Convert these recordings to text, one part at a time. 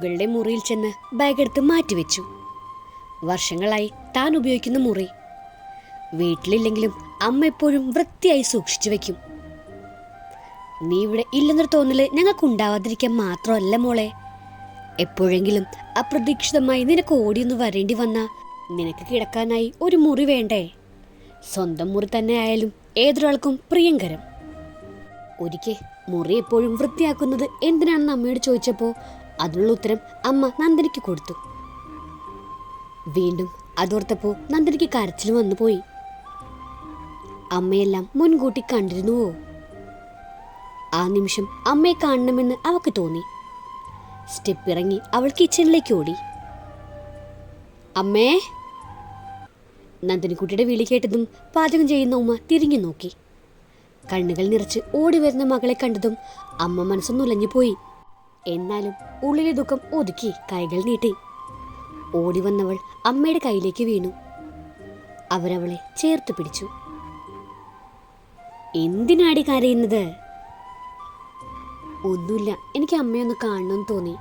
മുകളുടെ മുറിയിൽ ചെന്ന് ബാഗെടുത്ത് മാറ്റിവെച്ചു. വർഷങ്ങളായി താൻ ഉപയോഗിക്കുന്ന മുറി. വീട്ടിലില്ലെങ്കിലും അമ്മ എപ്പോഴും വൃത്തിയായി സൂക്ഷിച്ചു വെക്കും. നീ ഇവിടെ ഇല്ലെന്നൊരു തോന്നൽ ഞങ്ങൾക്ക് ഉണ്ടാവാതിരിക്കാൻ മാത്രമല്ല മോളെ. എപ്പോഴെങ്കിലും അപ്രതീക്ഷിതമായി നിനക്ക് ഓടിയൊന്ന് വരേണ്ടി വന്ന നിനക്ക് കിടക്കാനായി ഒരു മുറി വേണ്ടേ? സ്വന്തം മുറി തന്നെ ആയാലും ഏതൊരാൾക്കും പ്രിയങ്കരം. ഒരിക്കൽ മുറി എപ്പോഴും വൃത്തിയാക്കുന്നത് എന്തിനാണെന്ന് അമ്മയോട് ചോദിച്ചപ്പോൾ അതിനുള്ള ഉത്തരം അമ്മ നന്ദനിക്ക് കൊടുത്തു. വീണ്ടും അതോർത്തപ്പോൾ നന്ദനിക്ക് കരച്ചിൽ വന്നു പോയി. അമ്മയെല്ലാം മുൻകൂട്ടി കണ്ടിരുന്നുവോ? ആ നിമിഷം അമ്മയെ കാണണമെന്ന് അവൾക്ക് തോന്നി. സ്റ്റെപ്പ് ഇറങ്ങി അവൾ കിച്ചണിലേക്ക് ഓടി. അമ്മേ! നന്ദനിക്കുട്ടിയുടെ വിളി കേട്ടതും പാചകം ചെയ്യുന്ന ഉമ്മ തിരിഞ്ഞു നോക്കി. കണ്ണുകൾ നിറച്ച് ഓടി വരുന്ന മകളെ കണ്ടതും അമ്മ മനസ്സൊന്നുലഞ്ഞു പോയി എന്നാലും ഉള്ളിലെ ദുഃഖം ഒതുക്കി കൈകൾ നീട്ടി. ഓടി വന്നവൾ അമ്മയുടെ കയ്യിലേക്ക് വീണു. അവരവളെ ചേർത്ത് പിടിച്ചു. എന്തിനാടി കരയുന്നത്? ഒന്നുമില്ല എനിക്ക് അമ്മയൊന്ന് കാണണമെന്ന് തോന്നി.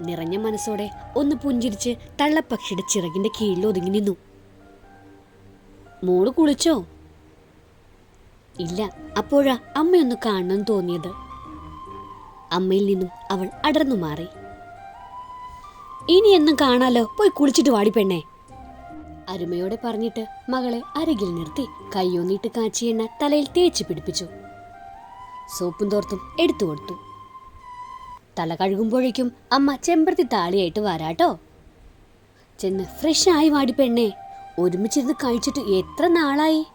നിറഞ്ഞ മനസ്സോടെ ഒന്ന് പുഞ്ചിരിച്ച് തള്ളപ്പക്ഷിയുടെ ചിറകിന്റെ കീഴിൽ ഒതുങ്ങി നിന്നു. മോൾ കുളിച്ചോ? ഇല്ല അപ്പോഴാ അമ്മയൊന്ന് കാണണമെന്ന് തോന്നിയത്. അമ്മയിൽ നിന്നും അവൾ അടർന്നു മാറി. ഇനി എന്നും കാണാലോ? പോയി കുളിച്ചിട്ട് വാടി പെണ്ണേ. അരുമയോടെ പറഞ്ഞിട്ട് മകളെ അരികിൽ നിർത്തി കയ്യോന്നിട്ട് കാച്ചി എണ്ണ തലയിൽ തേച്ച് പിടിപ്പിച്ചു. സോപ്പും തോർത്തും എടുത്തു കൊടുത്തു. തല കഴുകുമ്പോഴേക്കും അമ്മ ചെമ്പരത്തി താളിയായിട്ട് വരാട്ടോ. ചെന്ന് ഫ്രഷ് ആയി വാടി പെണ്ണേ. ഒരുമിച്ചിരുന്ന് കഴിച്ചിട്ട് എത്ര നാളായി?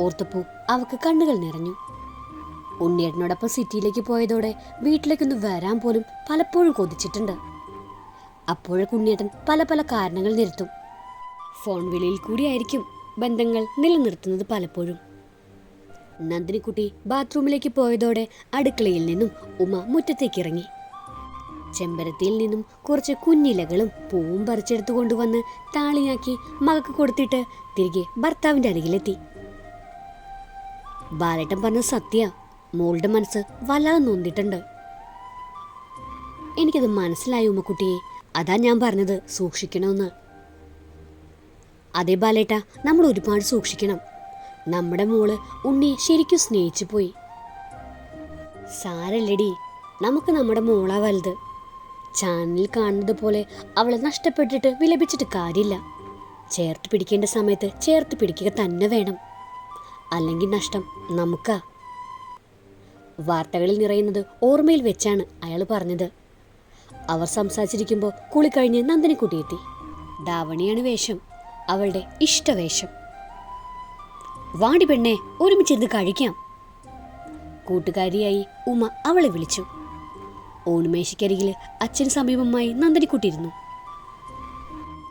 ഓർത്തപ്പോ അവക്ക് കണ്ണുകൾ നിറഞ്ഞു. ഉണ്ണിയേട്ടനോടൊപ്പം സിറ്റിയിലേക്ക് പോയതോടെ വീട്ടിലേക്കൊന്ന് വരാൻ പോലും പലപ്പോഴും കൊതിച്ചിട്ടുണ്ട്. അപ്പോഴൊക്കെ ഉണ്ണിയേട്ടൻ പല പല കാരണങ്ങൾ നിരത്തും. ഫോൺ വിളിയിൽ കൂടിയായിരിക്കും ബന്ധങ്ങൾ നിലനിർത്തുന്നത് പലപ്പോഴും. നന്ദിനിക്കുട്ടി ബാത്റൂമിലേക്ക് പോയതോടെ അടുക്കളയിൽ നിന്നും ഉമ മുറ്റത്തേക്ക് ഇറങ്ങി ചെമ്പരത്തിയിൽ നിന്നും കുറച്ച് കുഞ്ഞിലകളും പൂവും പറിച്ചെടുത്തു കൊണ്ടുവന്ന് താളിയാക്കി മകക്ക് കൊടുത്തിട്ട് തിരികെ ഭർത്താവിന്റെ അരികിലെത്തി. ബാലേട്ടൻ പറഞ്ഞ സത്യ. മോളുടെ മനസ്സ് വല്ലാതെ നൊന്നിട്ടുണ്ട് എനിക്കത് മനസ്സിലായി ഉമ്മക്കുട്ടിയെ അതാ ഞാൻ പറഞ്ഞത് സൂക്ഷിക്കണമെന്ന്. അതേ ബാലേട്ട നമ്മൾ ഒരുപാട് സൂക്ഷിക്കണം. നമ്മുടെ മോൾ ഉണ്ണിയെ ശരിക്കും സ്നേഹിച്ചു പോയി. സാരല്ലടി നമുക്ക് നമ്മുടെ മോളാ വലുത്. ചാനലിൽ കാണുന്നത് പോലെ അവളെ നഷ്ടപ്പെട്ടിട്ട് വിലപിച്ചിട്ട് കാര്യമില്ല. ചേർത്ത് പിടിക്കേണ്ട സമയത്ത് ചേർത്ത് പിടിക്കുക തന്നെ വേണം. അല്ലെങ്കിൽ നഷ്ടം നമുക്കാ. വാർത്തകളിൽ നിറയുന്നത് ഓർമ്മയിൽ വെച്ചാണ് അയാൾ പറഞ്ഞത്. അവർ സംസാരിച്ചിരിക്കുമ്പോൾ കുളി കഴിഞ്ഞ് നന്ദനിക്കുട്ടി എത്തി. ധാവണിയാണ് വേഷം അവളുടെ ഇഷ്ടവേഷം. വാടി പെണ്ണെ ഒരുമിച്ചിരുന്ന് കഴിക്കാം. കൂട്ടുകാരിയായി ഉമ അവളെ വിളിച്ചു. ഓണുമേശയ്ക്കരികിൽ അച്ഛന് സമീപമായി നന്ദിനിക്കുട്ടിയിരുന്നു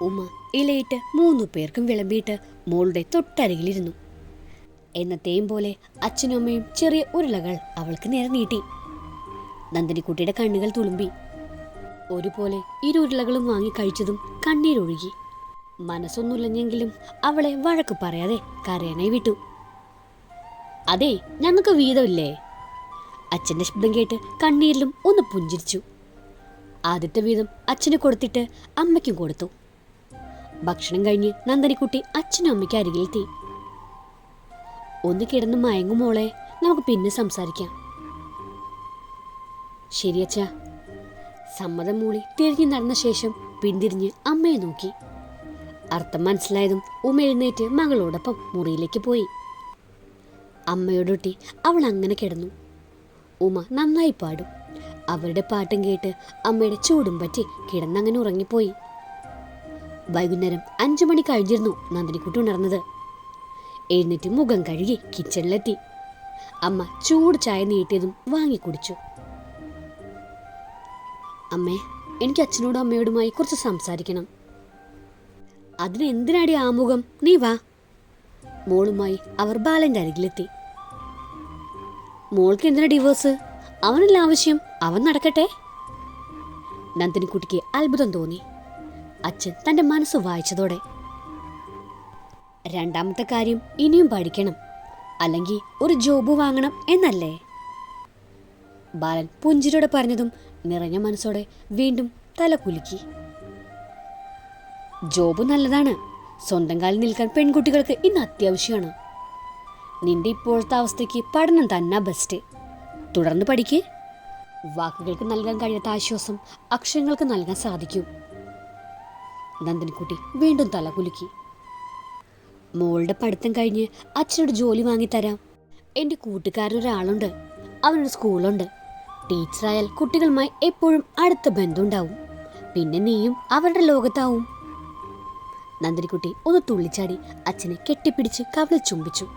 ഉമ ഇലയിട്ട് മൂന്നു പേർക്കും വിളമ്പിയിട്ട് മോളുടെ തൊട്ടരികിലിരുന്നു. എന്നത്തെയും പോലെ അച്ഛനും അമ്മയും ചെറിയ ഉരുളകൾ അവൾക്ക് നേരെ നീട്ടി. നന്ദിനിക്കുട്ടിയുടെ കണ്ണുകൾ തുളുമ്പി. ഒരുപോലെ ഇരുരുളകളും വാങ്ങി കഴിച്ചതും കണ്ണീരൊഴുകി. മനസ്സൊന്നുമില്ലെങ്കിലും അവളെ വഴക്ക് പറയാതെ കരയാനായി വിട്ടു. അതെ ഞങ്ങൾക്ക് വീതമില്ലേ? അച്ഛന്റെ ശബ്ദം കേട്ട് കണ്ണീരിലും ഒന്ന് പുഞ്ചിരിച്ചു. ആദ്യത്തെ വീതം അച്ഛന് കൊടുത്തിട്ട് അമ്മയ്ക്കും കൊടുത്തു. ഭക്ഷണം കഴിഞ്ഞ് നന്ദനിക്കുട്ടി അച്ഛനും അമ്മയ്ക്ക് അരികിലെത്തി. ഒന്ന് കിടന്ന് മയങ്ങും മോളെ. നമുക്ക് പിന്നെ സംസാരിക്കാം. ശരിയച്ചാ സമ്മതം മൂളി തിരിഞ്ഞു നടന്ന ശേഷം പിന്തിരിഞ്ഞ് അമ്മയെ നോക്കി. അർത്ഥം മനസ്സിലായതും ഉമ്മ എഴുന്നേറ്റ് മകളോടൊപ്പം മുറിയിലേക്ക് പോയി. അമ്മയോടൊട്ടി അവൾ അങ്ങനെ കിടന്നു. ഉമ നന്നായി പാടും. അവരുടെ പാട്ടും കേട്ട് അമ്മയുടെ ചൂടും പറ്റി കിടന്നങ്ങനെ ഉറങ്ങിപ്പോയി. വൈകുന്നേരം അഞ്ചു മണി കഴിഞ്ഞിരുന്നു നന്ദിനിക്കുട്ടി ഉണർന്നത്. എഴുന്നേറ്റ് മുഖം കഴുകി കിച്ചണിലെത്തി അമ്മ ചൂട് ചായ നീട്ടിയതും വാങ്ങി കുടിച്ചു. അമ്മേ എനിക്ക് അച്ഛനോടും അമ്മയോടുമായി കുറച്ച് സംസാരിക്കണം. അതിന് എന്തിനാടി ആമുഖം നീ വാ. മോളുമായി അവർ ബാലന്റെ അരികിലെത്തി. മോൾക്ക് എന്തിനാ ഡിവോഴ്സ് അവനല്ല ആവശ്യം. അവൻ നടക്കട്ടെ. നന്ദിനിക്കുട്ടിക്ക് അത്ഭുതം തോന്നി. അച്ഛൻ തന്റെ മനസ്സ് വായിച്ചതോടെ രണ്ടാമത്തെ കാര്യം ഇനിയും പഠിക്കണം. അല്ലെങ്കിൽ ഒരു ജോബ് വാങ്ങണം എന്നല്ലേ? ബാലൻ പുഞ്ചിരിയോടെ പറഞ്ഞതും നിറഞ്ഞ മനസ്സോടെ വീണ്ടും തല കുലുക്കി. ജോബ് നല്ലതാണ്. സ്വന്തം കാലിൽ നിൽക്കാൻ പെൺകുട്ടികൾക്ക് ഇന്ന് അത്യാവശ്യമാണ്. നിന്റെ ഇപ്പോഴത്തെ അവസ്ഥയ്ക്ക് പഠനം തന്നെ ബെസ്റ്റ് തുടർന്ന് പഠിക്ക്. വാക്കുകൾക്ക് നൽകാൻ കഴിയാത്ത ആശ്വാസം അക്ഷരങ്ങൾക്ക് നൽകാൻ സാധിക്കും. നന്ദിനിക്കുട്ടി വീണ്ടും തല കുലുക്കി. മോളുടെ പഠിത്തം കഴിഞ്ഞ് അച്ഛനോട് ജോലി വാങ്ങിത്തരാം എന്റെ കൂട്ടുകാരനൊരാളുണ്ട് അവനൊരു സ്കൂളുണ്ട്. ടീച്ചറായാൽ കുട്ടികളുമായി എപ്പോഴും അടുത്ത ബന്ധമുണ്ടാവും. പിന്നെ നീയും അവരുടെ ലോകത്താവും. നന്ദിനിക്കുട്ടി ഒന്ന് തുള്ളിച്ചാടി അച്ഛനെ കെട്ടിപ്പിടിച്ച് കവളിൽ ചുംബിച്ചു.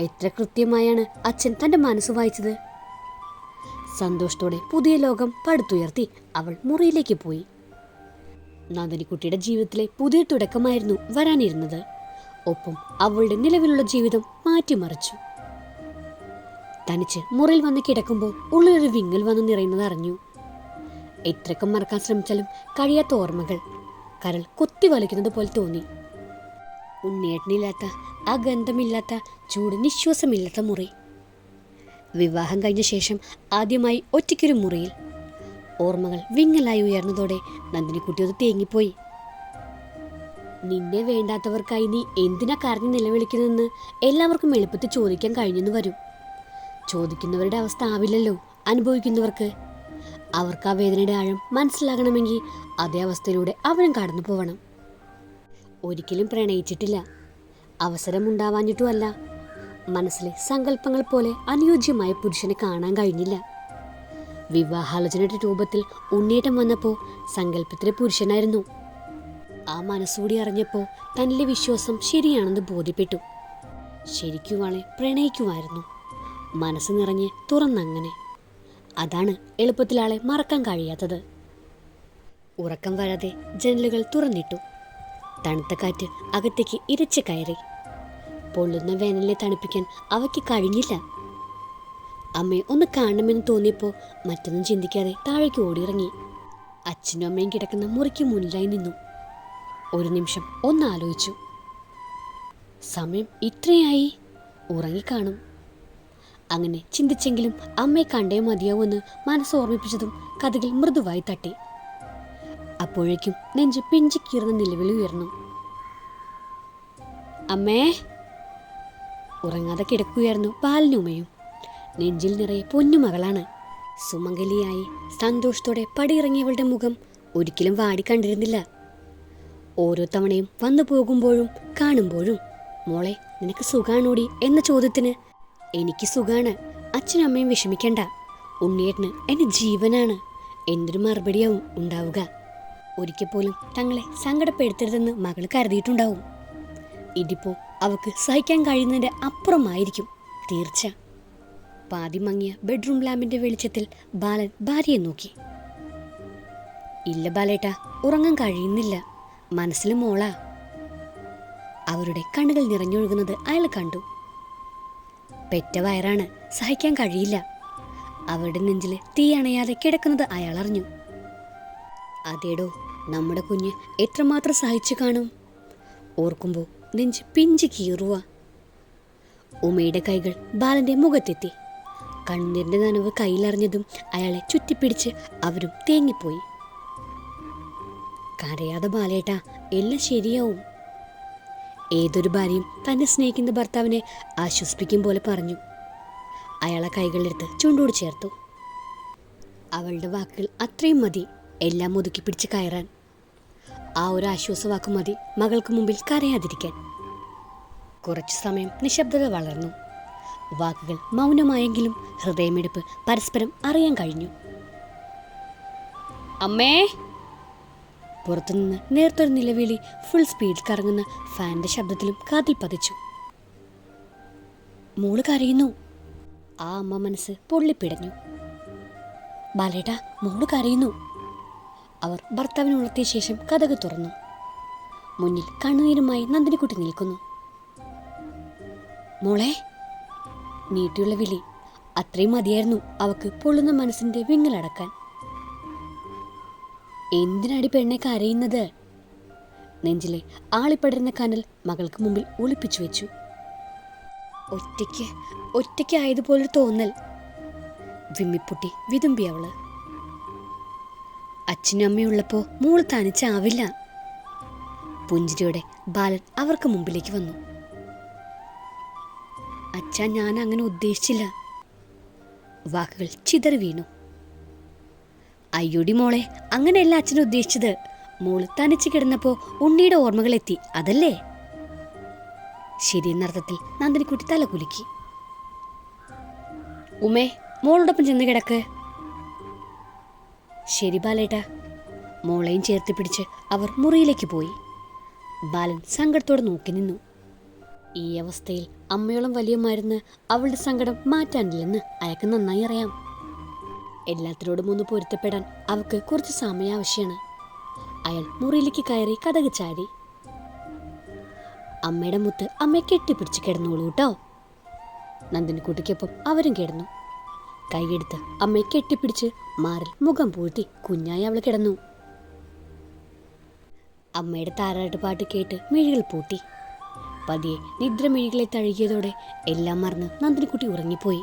എത്ര കൃത്യമായാണ് അച്ഛൻ തന്റെ മനസ്സ് വായിച്ചത്. സന്തോഷത്തോടെ പുതിയ ലോകം പടുത്തുയർത്തി അവൾ മുറിയിലേക്ക് പോയി. നന്ദിനിക്കുട്ടിയുടെ ജീവിതത്തിലെ പുതിയ തുടക്കമായിരുന്നു വരാനിരുന്നത്. ഒപ്പം അവളുടെ നിലവിലുള്ള ജീവിതം മാറ്റിമറിച്ചു. തനിച്ച് മുറിയിൽ വന്ന് കിടക്കുമ്പോൾ ഉള്ളിലൊരു വിങ്ങൽ വന്ന് നിറയുന്നത് അറിഞ്ഞു. എത്രയൊക്കെ മറക്കാൻ ശ്രമിച്ചാലും കഴിയാത്ത ഓർമ്മകൾ. കരൾ കുത്തി വലിക്കുന്നത് പോലെ തോന്നി. ഉണ്ണിയേട്ടനില്ലാത്ത ആ ഗന്ധമില്ലാത്ത ചൂട് നിശ്വാസമില്ലാത്ത മുറി. വിവാഹം കഴിഞ്ഞ ശേഷം ആദ്യമായി ഒറ്റയ്ക്കൊരു മുറിയിൽ. ഓർമ്മകൾ വിങ്ങലായി ഉയർന്നതോടെ നന്ദിനിക്കുട്ടി അത് തേങ്ങിപ്പോയി. നിന്നെ വേണ്ടാത്തവർക്കായി നീ എന്തിനാ കരഞ്ഞു നിലവിളിക്കുന്നതെന്ന് എല്ലാവർക്കും എളുപ്പത്തിൽ ചോദിക്കാൻ കഴിഞ്ഞെന്ന് വരും. ചോദിക്കുന്നവരുടെ അവസ്ഥ ആവില്ലല്ലോ അനുഭവിക്കുന്നവർക്ക്. അവർക്ക് ആ വേദനയുടെ ആഴം മനസ്സിലാകണമെങ്കിൽ അതേ അവസ്ഥയിലൂടെ അവനും കടന്നു പോവണം. ഒരിക്കലും പ്രണയിച്ചിട്ടില്ല. അവസരം ഉണ്ടാവാഞ്ഞിട്ടുമല്ല മനസ്സിലെ സങ്കല്പങ്ങൾ പോലെ അനുയോജ്യമായ പുരുഷനെ കാണാൻ കഴിഞ്ഞില്ല. വിവാഹാലോചനയുടെ രൂപത്തിൽ ഉണ്ണേറ്റം വന്നപ്പോൾ സങ്കല്പത്തിലെ പുരുഷനായിരുന്നു. ആ മനസ്സുകൂടി അറിഞ്ഞപ്പോൾ തന്റെ വിശ്വാസം ശരിയാണെന്ന് ബോധ്യപ്പെട്ടു. ശരിക്കും ആളെ പ്രണയിക്കുമായിരുന്നു. മനസ്സ് നിറഞ്ഞ് തുറന്നങ്ങനെ. അതാണ് എളുപ്പത്തിൽ ആളെ മറക്കാൻ കഴിയാത്തത്. ഉറക്കം വരാതെ ജനലുകൾ തുറന്നിട്ടു. തണുത്ത കാറ്റ് അകത്തേക്ക് ഇരച്ച് കയറി. പൊള്ളുന്ന വേനലിനെ തണുപ്പിക്കാൻ അവയ്ക്ക് കഴിഞ്ഞില്ല. അമ്മയെ ഒന്ന് കാണണമെന്ന് തോന്നിയപ്പോൾ മറ്റൊന്നും ചിന്തിക്കാതെ താഴേക്ക് ഓടിയിറങ്ങി. അച്ഛനും അമ്മയും കിടക്കുന്ന മുറിക്ക് മുന്നിലായി നിന്നു. ഒരു നിമിഷം ഒന്ന് ആലോചിച്ചു സമയം ഇത്രയായി. ഉറങ്ങിക്കാണും. അങ്ങനെ ചിന്തിച്ചെങ്കിലും അമ്മയെ കണ്ടേ മതിയാവുമെന്ന് മനസ്സ് ഓർമ്മിപ്പിച്ചതും കഥകിൽ മൃദുവായി തട്ടി. അപ്പോഴേക്കും നെഞ്ച് പിഞ്ചിക്കീർന്ന നിലവിളി ഉയർന്നു. അമ്മേ! ഉറങ്ങാതെ കിടക്കുകയായിരുന്നു പാലിനുമയും നെഞ്ചിൽ നിറയെ പൊന്നുമകളാണ് സുമംഗലിയായി സന്തോഷത്തോടെ പടിയിറങ്ങിയവളുടെ മുഖം ഒരിക്കലും വാടി കണ്ടിരുന്നില്ല. ഓരോ തവണയും വന്നു പോകുമ്പോഴും കാണുമ്പോഴും മോളെ നിനക്ക് സുഖാണോടി? എന്ന ചോദ്യത്തിന് എനിക്ക് സുഖാണ്. അച്ഛനും അമ്മയും വിഷമിക്കണ്ട. ഉണ്ണിയേട്ടന് എന്റെ ജീവനാണ്. എന്തൊരു മറുപടിയാവും ഉണ്ടാവുക. ഒരിക്കൽ പോലും തങ്ങളെ സങ്കടപ്പെടുത്തരുതെന്ന് മകൾ കരുതിയിട്ടുണ്ടാവും. ഇതിപ്പോ അവക്ക് സഹിക്കാൻ കഴിയുന്നതിന്റെ അപ്പുറമായിരിക്കും. തീർച്ച. പാതി മങ്ങിയ ബെഡ്റൂം ലാമ്പിന്റെ വെളിച്ചത്തിൽ ബാലൻ ഭാര്യയെ നോക്കി. ഇല്ല ബാലേട്ട ഉറങ്ങാൻ കഴിയുന്നില്ല. മനസ്സിൽ മോളാ. അവരുടെ കണ്ണുകൾ നിറഞ്ഞൊഴുകുന്നത് അയാൾ കണ്ടു. പെറ്റ വയറാണ് സഹിക്കാൻ കഴിയില്ല. അവരുടെ നെഞ്ചിൽ തീ അണയാതെ കിടക്കുന്നത് അയാൾ അറിഞ്ഞു. അതേടോ നമ്മുടെ കുഞ്ഞ് എത്രമാത്രം സഹിച്ചു കാണും. ഓർക്കുമ്പോൾ നെഞ്ച് പിഞ്ചി കീറുക ഉമയുടെ കൈകൾ ബാലന്റെ മുഖത്തെത്തി. കണ്ണീരിന്റെ നനവ് കയ്യിലറിഞ്ഞതും അയാളെ ചുറ്റിപ്പിടിച്ച് അവരും തേങ്ങിപ്പോയി. കരയാതെ ബാലേട്ടാ എല്ലാം ശരിയാവും. ഏതൊരു ഭാര്യയും തന്നെ സ്നേഹിക്കുന്ന ഭർത്താവിനെ ആശ്വസിപ്പിക്കും പോലെ പറഞ്ഞു. അയാളെ കൈകളിലെടുത്ത് ചൂണ്ടോട് ചേർത്തു. അവളുടെ വാക്കുകൾ അത്രയും മതി എല്ലാം ഒതുക്കി പിടിച്ച് കയറാൻ. ആ ഒരു ആശ്വാസവാക്ക് മതി മകൾക്ക് മുമ്പിൽ കരയാതിരിക്കാൻ. കുറച്ചു സമയം നിശബ്ദത വളർന്നു. വാക്കുകൾ മൗനമായെങ്കിലും ഹൃദയമെടുപ്പ് പരസ്പരം അറിയാൻ കഴിഞ്ഞു. അമ്മേ! പുറത്തുനിന്ന് നേരത്തൊരു നിലവിളി ഫുൾ സ്പീഡിൽ കറങ്ങുന്ന ഫാന്റെ ശബ്ദത്തിലും കാതിൽ പതിച്ചു. മോൾ കരയുന്നു. ആ അമ്മ മനസ്സ് പൊള്ളിപ്പിടഞ്ഞു. ബാലേട്ടാ മോൾ കരയുന്നു. അവർ ഭർത്താവിനെ ഉണർത്തിയ ശേഷം കഥക് തുറന്നു. മുന്നിൽ കണ്ണുനീരുമായി നന്ദിനിക്കുട്ടി നിൽക്കുന്നു. മോളെ നീട്ടിയുള്ള വിളി അത്രയും മതിയായിരുന്നു. അവക്ക് പൊള്ളുന്ന മനസ്സിന്റെ വിങ്ങലടക്കാൻ. എന്തിനടി പെണ്ണെ കരയുന്നത്? നെഞ്ചിലെ ആളിപ്പടരുന്ന കനൽ മകൾക്ക് മുമ്പിൽ ഒളിപ്പിച്ചു വെച്ചു. ഒറ്റയ്ക്ക് ഒറ്റയ്ക്ക് ആയതുപോലെ തോന്നൽ. വിമ്മിപ്പൊട്ടി വിതുമ്പി അവൾ. അച്ഛനും അമ്മയുള്ളപ്പോ മോൾ തനിച്ചാവില്ല. പുഞ്ചിരിയോടെ ബാലൻ അവർക്ക് മുമ്പിലേക്ക് വന്നു. അച്ഛ ഞാൻ അങ്ങനെ ഉദ്ദേശിച്ചില്ല. വാക്കുകൾ ചിതറി വീണു. അയ്യോടി മോളെ അങ്ങനെയല്ല അച്ഛൻ ഉദ്ദേശിച്ചത്. മോൾ തനിച്ച് കിടന്നപ്പോ ഉണ്ണിയുടെ ഓർമ്മകൾ എത്തി അതല്ലേ ശരിയെന്നർത്ഥത്തിൽ നന്ദിനിക്കുട്ടി തല കുലുക്കി. ഉമേ മോളോടൊപ്പം ചെന്ന് കിടക്ക്. ശരി ബാലേട്ട. മോളെയും ചേർത്ത് പിടിച്ച് അവർ മുറിയിലേക്ക് പോയി. ബാലൻ സങ്കടത്തോടെ നോക്കി നിന്നു. ഈ അവസ്ഥയിൽ അമ്മയോളം വലിയ മരുന്ന് അവളുടെ സങ്കടം മാറ്റാനില്ലെന്ന് അയാൾക്ക് നന്നായി അറിയാം. എല്ലാത്തിനോടും ഒന്ന് പൊരുത്തപ്പെടാൻ അവൾക്ക് കുറച്ച് സമയം ആവശ്യമാണ് അയാൾ മുറിയിലേക്ക് കയറി കഥക് ചാരി അമ്മയുടെ മുത്ത് അമ്മയെ കെട്ടിപ്പിടിച്ച് കിടന്നോളൂ കേട്ടോ. നന്ദിനിക്കുട്ടിക്കൊപ്പം അവരും കിടന്നു. കൈയെടുത്ത് അമ്മയെ കെട്ടിപ്പിടിച്ച് മാറിൽ മുഖം പൂഴ്ത്തി കുഞ്ഞായി അവൾ കിടന്നു. അമ്മയുടെ താരാട്ട് പാട്ട് കേട്ട് മിഴികൾ പൂട്ടി. പതിയെ നിദ്രമിഴികളെ തഴുകിയതോടെ എല്ലാം മറന്ന് നന്ദിനിക്കുട്ടി ഉറങ്ങിപ്പോയി.